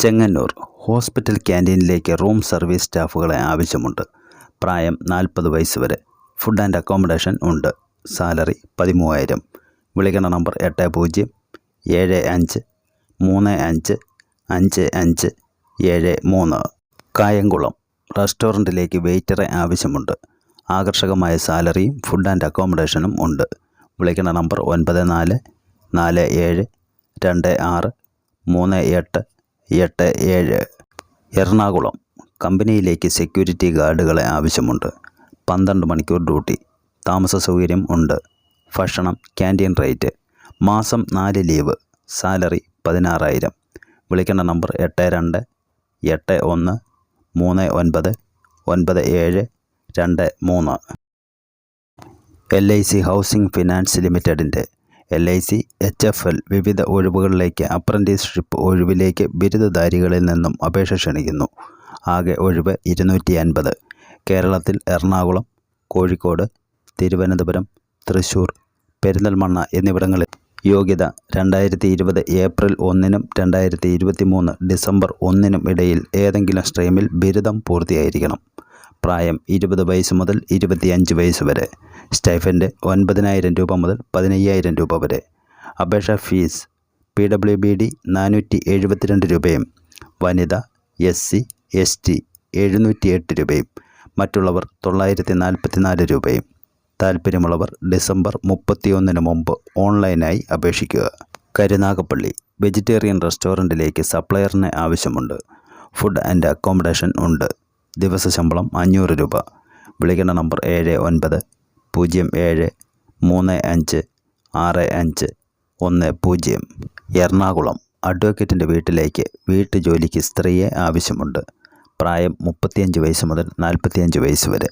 Chengannur hospital ക്യാന്റീനിലേക്ക് room service സ്റ്റാഫുകളെ ആവശ്യമുണ്ട്. പ്രായം നാൽപ്പത് വയസ്സ് വരെ. ഫുഡ് ആൻഡ് അക്കോമഡേഷൻ ഉണ്ട്. സാലറി പതിമൂവായിരം. വിളിക്കണ നമ്പർ എട്ട് പൂജ്യം ഏഴ് അഞ്ച് മൂന്ന് അഞ്ച് അഞ്ച് അഞ്ച് ഏഴ് മൂന്ന്. കായംകുളം റെസ്റ്റോറന്റിലേക്ക് വെയിറ്ററെ ആവശ്യമുണ്ട്. ആകർഷകമായ സാലറിയും ഫുഡ് ആൻഡ് അക്കോമഡേഷനും ഉണ്ട്. വിളിക്കണ നമ്പർ ഒൻപത് നാല് നാല് ഏഴ് രണ്ട് ആറ് മൂന്ന് എട്ട് എട്ട് ഏഴ്. എറണാകുളം. കമ്പനിയിലേക്ക് സെക്യൂരിറ്റി ഗാർഡുകളെ ആവശ്യമുണ്ട്. പന്ത്രണ്ട് മണിക്കൂർ ഡ്യൂട്ടി. താമസ സൗകര്യം ഉണ്ട്. ഭക്ഷണം ക്യാന്റീൻ റേറ്റ്. മാസം നാല് ലീവ്. സാലറി പതിനാറായിരം. വിളിക്കേണ്ട നമ്പർ എട്ട് രണ്ട് എട്ട് ഒന്ന് മൂന്ന് ഒൻപത് ഒൻപത് ഏഴ് രണ്ട് മൂന്ന്. L I C housing finance ലിമിറ്റഡിന്റെ L I C H F L വിവിധ ഒഴിവുകളിലേക്ക് അപ്രന്റീസ്ഷിപ്പ് ഒഴിവിലേക്ക് ബിരുദധാരികളിൽ നിന്നും അപേക്ഷ ക്ഷണിക്കുന്നു. ആകെ ഒഴിവ് ഇരുന്നൂറ്റി അൻപത് കേരളത്തിൽ എറണാകുളം കോഴിക്കോട് തിരുവനന്തപുരം തൃശൂർ പെരിന്തൽമണ്ണ എന്നിവിടങ്ങളിൽ യോഗ്യത രണ്ടായിരത്തി ഇരുപത് ഏപ്രിൽ ഒന്നിനും രണ്ടായിരത്തി ഇരുപത്തി മൂന്ന് ഡിസംബർ ഒന്നിനും ഇടയിൽ ഏതെങ്കിലും സ്ട്രീമിൽ ബിരുദം പൂർത്തിയായിരിക്കണം. പ്രായം ഇരുപത് വയസ്സ് മുതൽ ഇരുപത്തിയഞ്ച് വയസ്സ് വരെ. സ്റ്റൈഫന്റ് ഒൻപതിനായിരം രൂപ മുതൽ പതിനയ്യായിരം രൂപ വരെ. അപേക്ഷാ fees P W B D നാനൂറ്റി എഴുപത്തിരണ്ട് രൂപയും വനിത എസ് സി എസ് ടി എഴുന്നൂറ്റി എട്ട് രൂപയും മറ്റുള്ളവർ തൊള്ളായിരത്തി നാൽപ്പത്തിനാല് രൂപയും. താല്പര്യമുള്ളവർ ഡിസംബർ മുപ്പത്തിയൊന്നിന് മുമ്പ് ഓൺലൈനായി അപേക്ഷിക്കുക. കരുനാഗപ്പള്ളി വെജിറ്റേറിയൻ റെസ്റ്റോറന്റിലേക്ക് സപ്ലയറിന് ആവശ്യമുണ്ട്. ഫുഡ് ആൻഡ് അക്കോമഡേഷൻ ഉണ്ട്. ദിവസ ശമ്പളം അഞ്ഞൂറ് രൂപ. വിളിക്കേണ്ട നമ്പർ ഏഴ് ഒൻപത് പൂജ്യം ഏഴ് മൂന്ന് അഞ്ച് ആറ് അഞ്ച് ഒന്ന് പൂജ്യം. എറണാകുളം അഡ്വക്കേറ്റിന്റെ വീട്ടിലേക്ക് വീട്ടുജോലിക്ക് സ്ത്രീയെ ആവശ്യമുണ്ട്. പ്രായം മുപ്പത്തിയഞ്ച് വയസ്സ് മുതൽ നാൽപ്പത്തിയഞ്ച് വയസ്സ് വരെ.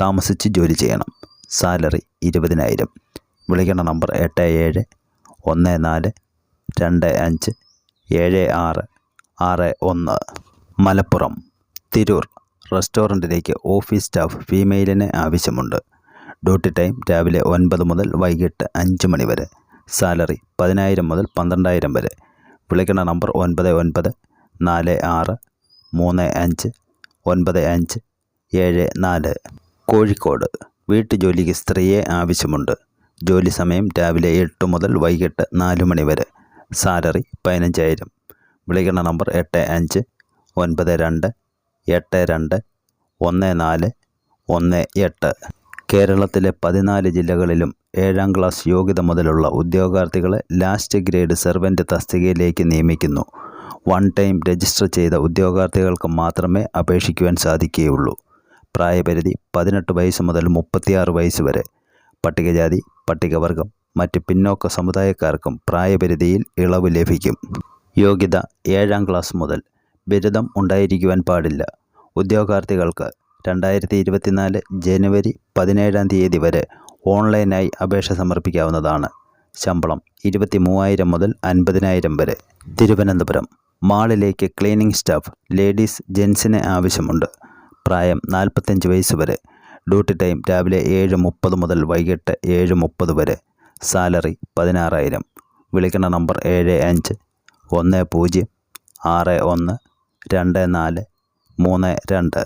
താമസിച്ച് ജോലി ചെയ്യണം. സാലറി ഇരുപതിനായിരം. വിളിക്കേണ്ട നമ്പർ എട്ട് ഏഴ് ഒന്ന് നാല് രണ്ട് അഞ്ച് ഏഴ് ആറ് ആറ് ഒന്ന്. മലപ്പുറം തിരൂർ. റെസ്റ്റോറന്റിലേക്ക് ഓഫീസ് സ്റ്റാഫ് ഫീമെയിലിന് ആവശ്യമുണ്ട്. ഡ്യൂട്ടി ടൈം രാവിലെ ഒൻപത് മുതൽ വൈകിട്ട് അഞ്ച് മണി വരെ. സാലറി പതിനായിരം മുതൽ പന്ത്രണ്ടായിരം വരെ. വിളിക്കുന്ന നമ്പർ ഒൻപത് ഒൻപത് നാല് ആറ് മൂന്ന് അഞ്ച് ഒൻപത് അഞ്ച് ഏഴ് നാല്. കോഴിക്കോട് വീട്ടുജോലിക്ക് സ്ത്രീയെ ആവശ്യമുണ്ട്. ജോലി സമയം രാവിലെ എട്ട് മുതൽ വൈകിട്ട് നാല് മണി വരെ. സാലറി പതിനഞ്ചായിരം. വിളിക്കുന്ന നമ്പർ എട്ട് അഞ്ച് ഒൻപത് രണ്ട് എട്ട് രണ്ട് ഒന്ന് നാല് ഒന്ന് എട്ട്. കേരളത്തിലെ പതിനാല് ജില്ലകളിലും ഏഴാം ക്ലാസ് യോഗ്യത മുതലുള്ള ഉദ്യോഗാർത്ഥികളെ ലാസ്റ്റ് ഗ്രേഡ് സെർവന്റ് തസ്തികയിലേക്ക് നിയമിക്കുന്നു. വൺ ടൈം രജിസ്റ്റർ ചെയ്ത ഉദ്യോഗാർത്ഥികൾക്ക് മാത്രമേ അപേക്ഷിക്കുവാൻ സാധിക്കുകയുള്ളൂ. പ്രായപരിധി പതിനെട്ട് വയസ്സ് മുതൽ മുപ്പത്തിയാറ് വയസ്സ് വരെ. പട്ടികജാതി പട്ടികവർഗം മറ്റ് പിന്നോക്ക സമുദായക്കാർക്കും പ്രായപരിധിയിൽ ഇളവ് ലഭിക്കും. യോഗ്യത ഏഴാം ക്ലാസ് മുതൽ ബിരുദം ഉണ്ടായിരിക്കുവാൻ പാടില്ല. ഉദ്യോഗാർത്ഥികൾക്ക് രണ്ടായിരത്തി ഇരുപത്തിനാല് ജനുവരി പതിനേഴാം തീയതി വരെ ഓൺലൈനായി അപേക്ഷ സമർപ്പിക്കാവുന്നതാണ്. ശമ്പളം ഇരുപത്തി മൂവായിരം മുതൽ അൻപതിനായിരം വരെ. തിരുവനന്തപുരം മാളിലേക്ക് ക്ലീനിംഗ് സ്റ്റാഫ് ലേഡീസ് ജെൻസിന് ആവശ്യമുണ്ട്. പ്രായം നാൽപ്പത്തഞ്ച് വയസ്സ് വരെ. ഡ്യൂട്ടി ടൈം രാവിലെ ഏഴ് മുപ്പത് മുതൽ വൈകിട്ട് ഏഴ് മുപ്പത് വരെ. സാലറി പതിനാറായിരം. വിളിക്കുന്ന നമ്പർ ഏഴ് അഞ്ച് ഒന്ന് പൂജ്യം ആറ് ഒന്ന് രണ്ട് നാല് മൂന്ന് രണ്ട്.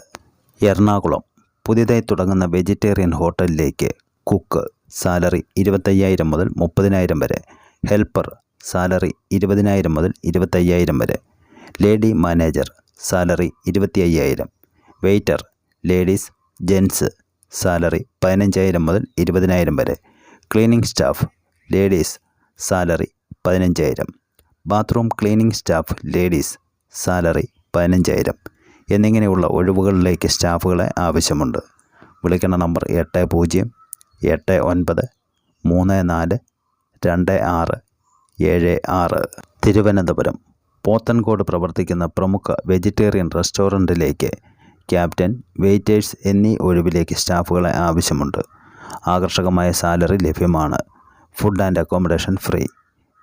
എറണാകുളം പുതിയതായി തുടങ്ങുന്ന വെജിറ്റേറിയൻ ഹോട്ടലിലേക്ക് കുക്ക് സാലറി ഇരുപത്തയ്യായിരം മുതൽ മുപ്പതിനായിരം വരെ. ഹെൽപ്പർ സാലറി ഇരുപതിനായിരം മുതൽ ഇരുപത്തയ്യായിരം വരെ. ലേഡി മാനേജർ സാലറി ഇരുപത്തി അയ്യായിരം വെയ്റ്റർ ലേഡീസ് ജെൻസ് സാലറി പതിനഞ്ചായിരം മുതൽ ഇരുപതിനായിരം വരെ. ക്ലീനിംഗ് സ്റ്റാഫ് ലേഡീസ് സാലറി പതിനഞ്ചായിരം. Bathroom cleaning staff ladies salary പതിനഞ്ചായിരം എന്നിങ്ങനെയുള്ള ഒഴിവുകളിലേക്ക് സ്റ്റാഫുകളെ ആവശ്യമുണ്ട്. വിളിക്കുന്ന നമ്പർ എട്ട് പൂജ്യം എട്ട് ഒൻപത് മൂന്ന് നാല് രണ്ട് ആറ് ഏഴ് ആറ്. തിരുവനന്തപുരം പോത്തൻകോട് പ്രവർത്തിക്കുന്ന പ്രമുഖ വെജിറ്റേറിയൻ റെസ്റ്റോറന്റിലേക്ക് ക്യാപ്റ്റൻ വെയിറ്റേഴ്സ് എന്നീ ഒഴിവിലേക്ക് സ്റ്റാഫുകളെ ആവശ്യമുണ്ട്. ആകർഷകമായ സാലറി ലഭ്യമാണ്. Food and accommodation free.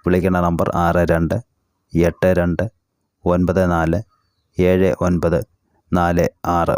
വിളിക്കുന്ന നമ്പർ ആറ് രണ്ട് എട്ട് രണ്ട് ഒൻപത് നാല് ഏഴ് ഒൻപത് നാല് ആറ്